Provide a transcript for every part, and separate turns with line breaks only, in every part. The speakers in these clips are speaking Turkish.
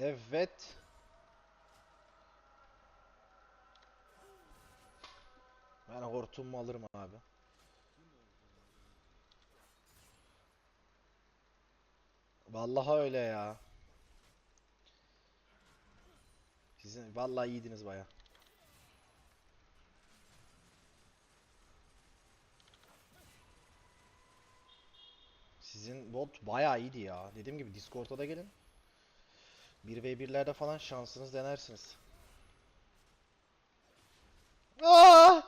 Evet. Ben hortumu alırım abi. Vallahi öyle ya. Sizin vallahi iyiydiniz baya. Sizin bot bayağı iyiydi ya. Dediğim gibi Discord'a da gelin. 1v1'lerde falan şansınız denersiniz. Aa!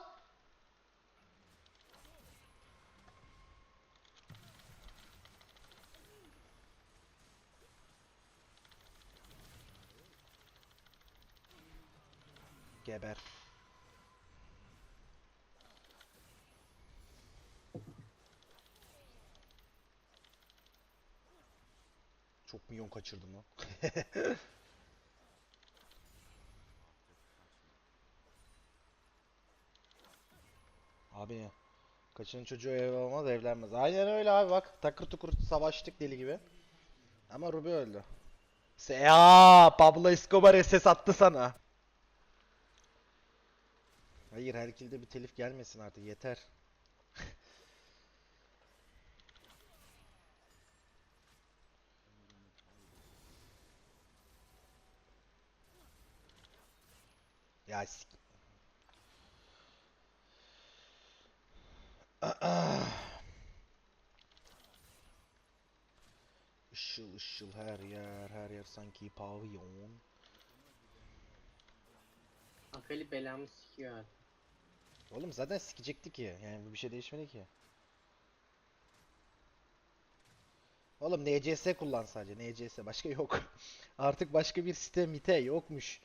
Geber. Çok milyon kaçırdım lan. Abi kaçının çocuğu ev olmaz evlenmez. Aynen öyle abi bak. Takır tukur savaştık deli gibi. Ama Ruby öldü. Ya Pablo Escobar SS attı sana. Hayır her kilde bir telif gelmesin artık yeter. Ya sik... Işıl ışıl her yer, her yer sanki pavyon.
Akali belamı sikiyor artık.
Oğlum zaten sikecekti ki. Yani bir şey değişmedi ki. Oğlum NCS kullan sadece. NCS başka yok. Artık başka bir site mite yokmuş.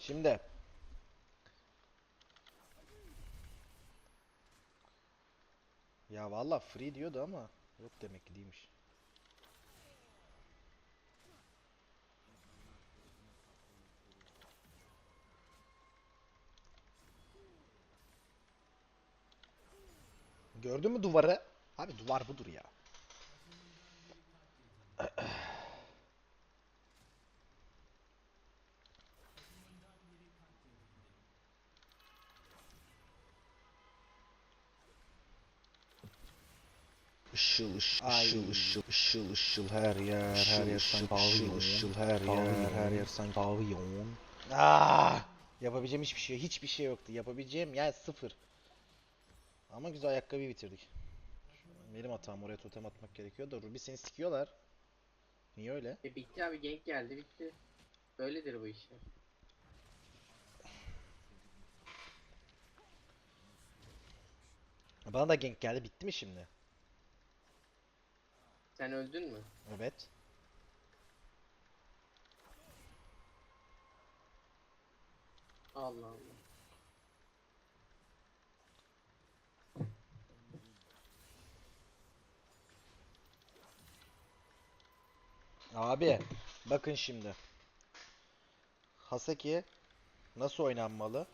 Şimdi Ya valla free diyordu ama yok demek ki değilmiş. Gördün mü duvarı? Abi duvar budur ya. Işıl ışıl ışıl ışıl ışıl her yer her yer sanki pavyon ışıl her yer her yer sanki pavyon. Ah! Yapabileceğim hiçbir şey hiçbir şey yoktu. Yapabileceğim yani sıfır. Ama güzel ayakkabıyı bitirdik. Benim hatam oraya totem atmak gerekiyor da Ruby seni sikiyorlar. Niye öyle?
E bitti abi gank geldi bitti. Böyledir bu işler.
Bana da gank geldi bitti mi şimdi?
Sen öldün mü?
Evet.
Allah Allah.
Abi bakın şimdi. Haseki nasıl oynanmalı?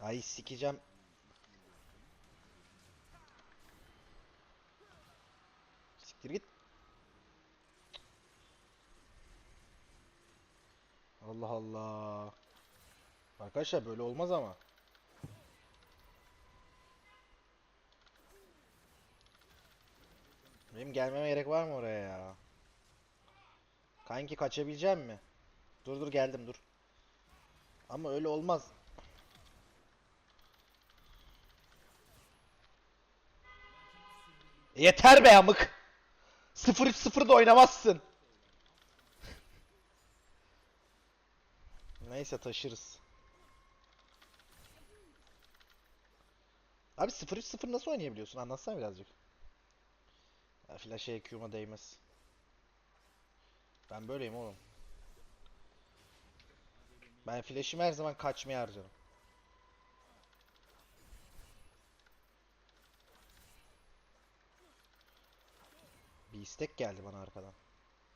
Ay sikeceğim. Siktir git. Allah Allah. Arkadaşlar böyle olmaz ama. Benim gelmeme gerek var mı oraya ya? Kanki kaçabileceğim mi? Dur dur geldim dur. Ama öyle olmaz. Yeter be amık. 0-3-0 da oynamazsın. Neyse taşırız. Abi 0-3-0 nasıl oynayabiliyorsun? Anlatsana birazcık. Ya flash'a EQ'ma değmez. Ben böyleyim oğlum. Ben flash'imi her zaman kaçmaya harcarım. Bir istek geldi bana arkadan.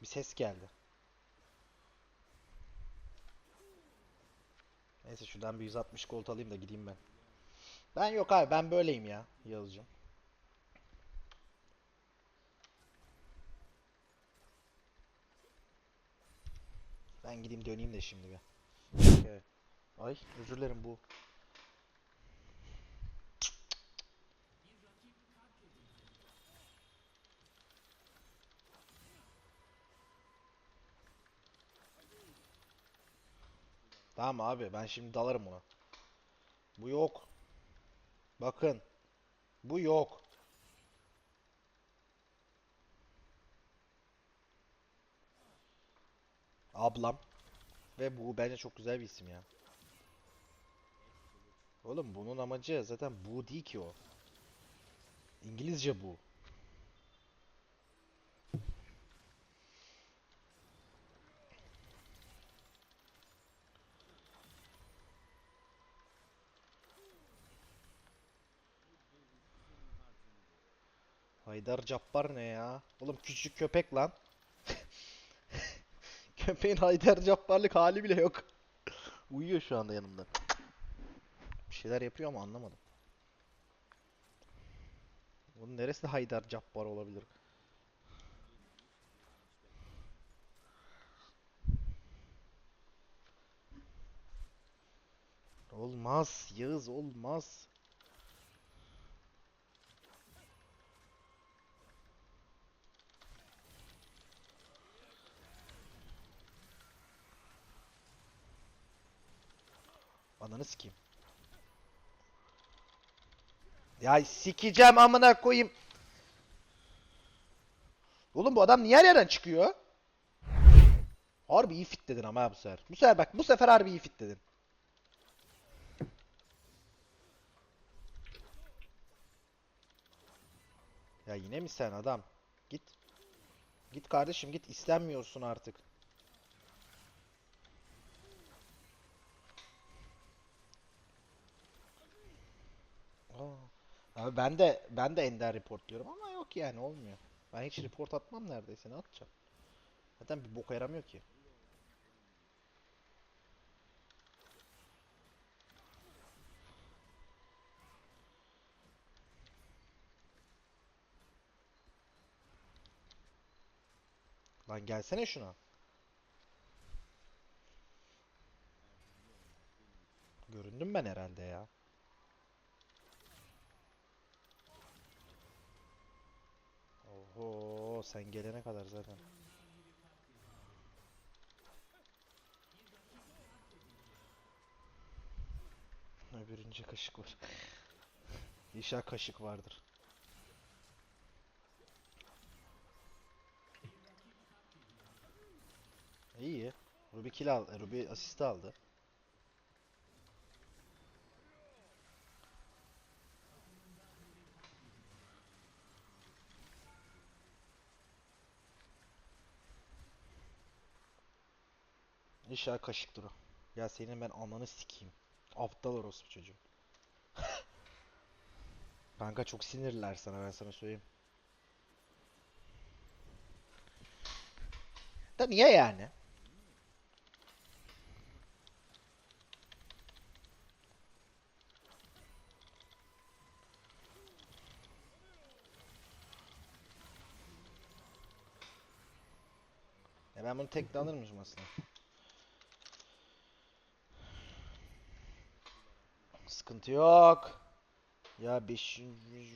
Bir ses geldi. Neyse şuradan bir 160 gold alayım da gideyim ben. Ben yok abi ben böyleyim ya Yağız'cığım. Ben gideyim döneyim de şimdi bir. Evet. Ay özür dilerim bu. Tamam abi ben şimdi dalarım ona. Bu yok. Bakın. Bu yok. Ablam. Ve bu bence çok güzel bir isim ya. Oğlum bunun amacı zaten bu değil ki o. İngilizce bu. Haydar Cabbar ne ya? Oğlum küçük köpek lan. Köpeğin Haydar Cabbarlık hali bile yok. Uyuyor şu anda yanımda. Bir şeyler yapıyor ama anlamadım. Bunun neresi Haydar Cabbar olabilir? Olmaz Yağız olmaz. Ananı sikeyim. Ya sikeceğim amına koyayım. Oğlum bu adam niye her yerden çıkıyor? Harbi iyi fit dedin ama ha bu sefer. Bu sefer bak bu sefer harbi iyi fit dedin. Ya yine mi sen adam? Git. Git kardeşim git istenmiyorsun artık. Aa. Abi ben de ben de Ender report diyorum ama yok yani olmuyor. Ben hiç report atmam neredeyse ne atacağım? Zaten bir boka yaramıyor ki. Lan gelsene şuna. Göründüm ben herhalde ya. Oho sen gelene kadar zaten. Öbürünce kaşık var. İnşallah kaşık vardır. İyi. Ruby kill aldı. Ruby asist aldı. İnşallah kaşıktır o. Ya senin ben ananı sikeyim. Aptal orospu çocuğu. Kanka çok sinirliler sana ben sana söyleyeyim. Da niye yani? Ya ben bunu tek de alırmışım aslında. Sıkıntı yok. Ya beşinci...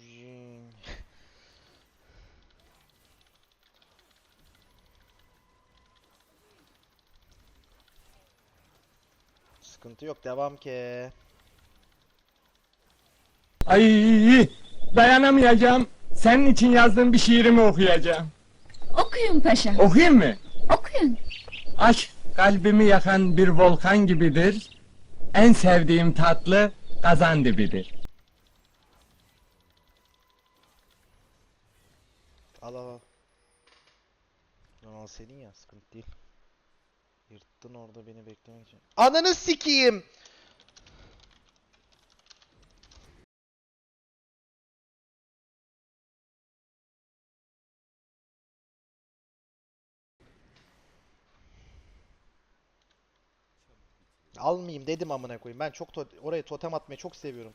Sıkıntı yok devam ki.
Ay dayanamayacağım. Senin için yazdığım bir şiirimi okuyacağım.
Okuyun paşa,
Okuyayım mı?
okuyun.
Aşk kalbimi yakan bir volkan gibidir. En sevdiğim tatlı kazan dibidir.
Al al al. Lan al senin ya sıkıntı değil. Yırttın orada beni beklemek için. Ananı sikeyim. Almayayım dedim amına koyayım. Ben çok to- oraya totem atmayı çok seviyorum.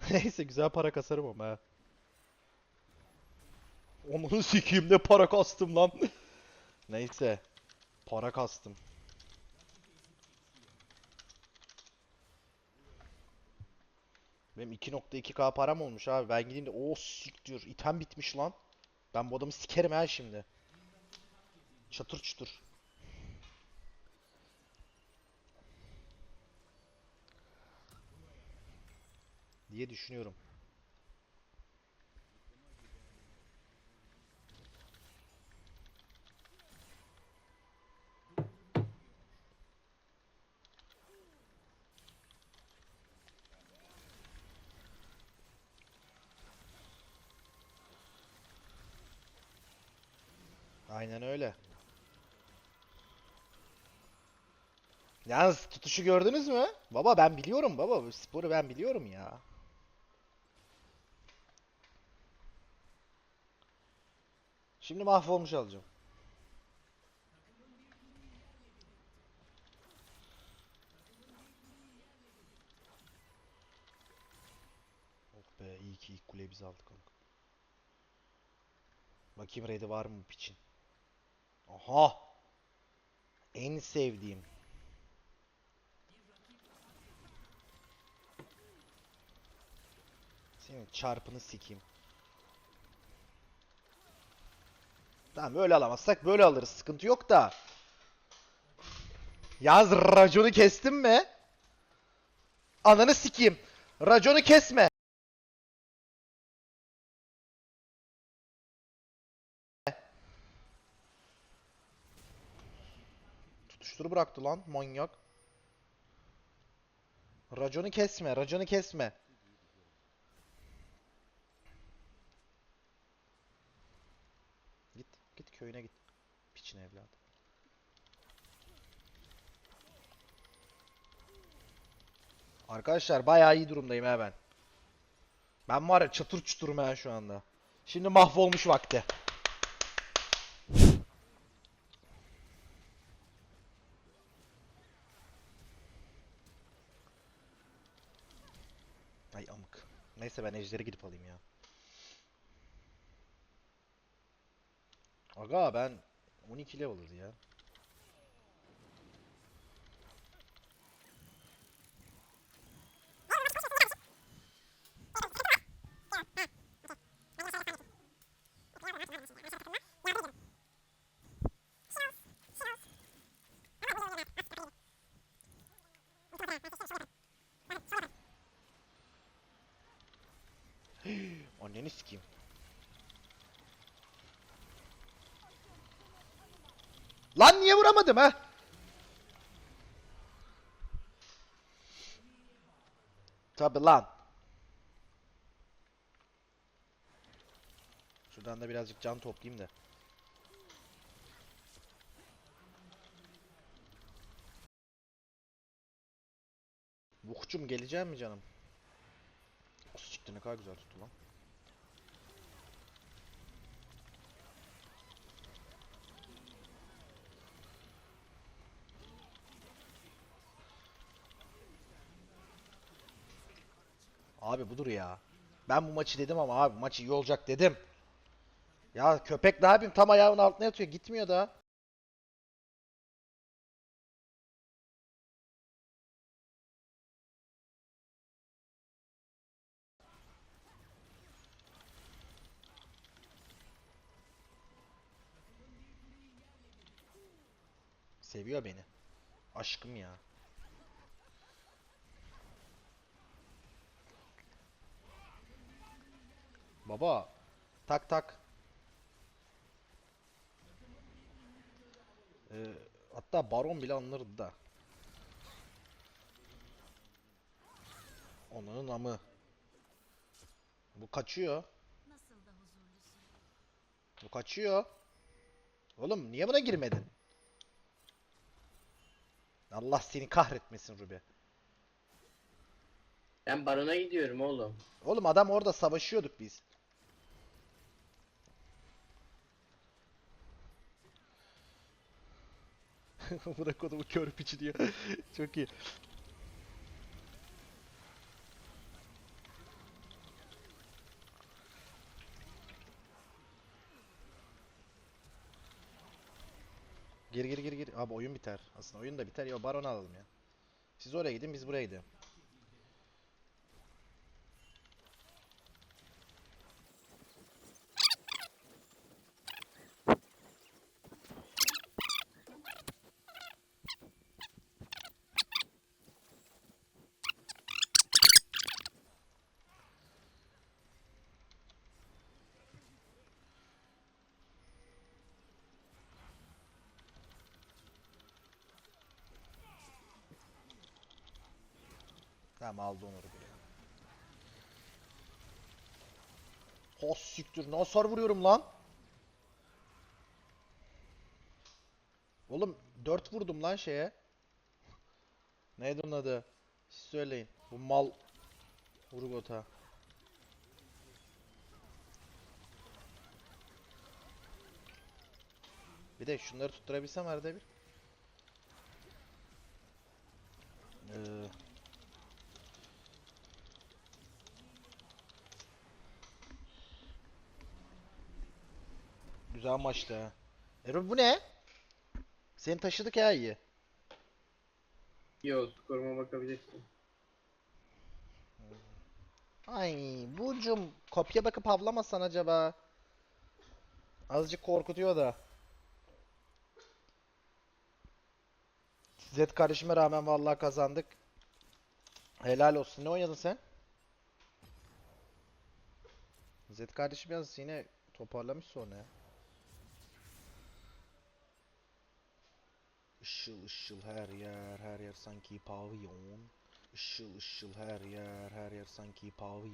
Neyse güzel para kasarım ama ha. Onu sikeyim ne para kastım lan. Neyse. Para kastım. Benim 2.2k param olmuş abi. Ben gideyim de o siktir. İtem bitmiş lan. Ben bu adamı sikerim ha şimdi. Çatır çutur. Diye düşünüyorum. Aynen öyle. Yalnız tutuşu gördünüz mü? Baba ben biliyorum baba. Sporu ben biliyorum ya. Şimdi mahvolmuş alacağım. Oh be iyi ki ilk kuleyi biz aldık kanka. Bakayım ready var mı piçin? Aha! En sevdiğim. Senin çarpını sikeyim. Tamam böyle alamazsak böyle alırız. Sıkıntı yok da. Yaz raconu kestin mi? Ananı sikeyim. Raconu kesme. Tutuşturu bıraktı lan manyak. Raconu kesme, raconu kesme. Git, git köyüne git. Piçine evladım. Arkadaşlar bayağı iyi durumdayım ha ben. Ben var ya çatır çuturum ha şu anda. Şimdi mahvolmuş vakti. Ay amık. Neyse ben ejderi gidip alayım ya. Aga ben 12 level'ız ya. Anneni sikeyim. Lan niye vuramadım ha? Tabi lan. Şuradan da birazcık can toplayayım da. Vuhçum geleceğim mi canım? Siktir ne kadar güzel tuttu lan. Abi budur ya. Ben bu maçı dedim ama abi maç iyi olacak dedim. Ya köpek ne yapayım tam ayağımın altına yatıyor gitmiyor da. Seviyor beni. Aşkım ya. Baba. Tak tak. Ee, hatta baron bile anlardı da. Onun amı. Bu kaçıyor. Bu kaçıyor. Oğlum niye buna girmedin? Allah seni kahretmesin Ruby.
Ben barona gidiyorum oğlum.
Oğlum adam orada savaşıyorduk biz. Bırak onu bu kör piçi diyor. Çok iyi. Gir gir gir gir. Abi oyun biter. Aslında oyun da biter. Ya baron alalım ya. Siz oraya gidin biz buraya gidelim. Tamam aldı Onur'u bile. Has siktir ne hasar vuruyorum lan. Oğlum 4 vurdum lan şeye. Neydi onun adı? Siz söyleyin. Bu mal Urgot'a. Bir de şunları tutturabilsem arada bir. Ee, Güzel maçtı ha. Erol bu ne? Seni taşıdık ya iyi.
Yo skoruma bakabilirsin.
Ay Burcum kopya bakıp avlamasan acaba. Azıcık korkutuyor da. Z kardeşime rağmen vallahi kazandık. Helal olsun. Ne oynadın sen? Z kardeşim yalnız yine toparlamış sonra ya. Işıl ışıl her yer, her yer sanki pavyon. Işıl ışıl her yer, her yer sanki pavyon.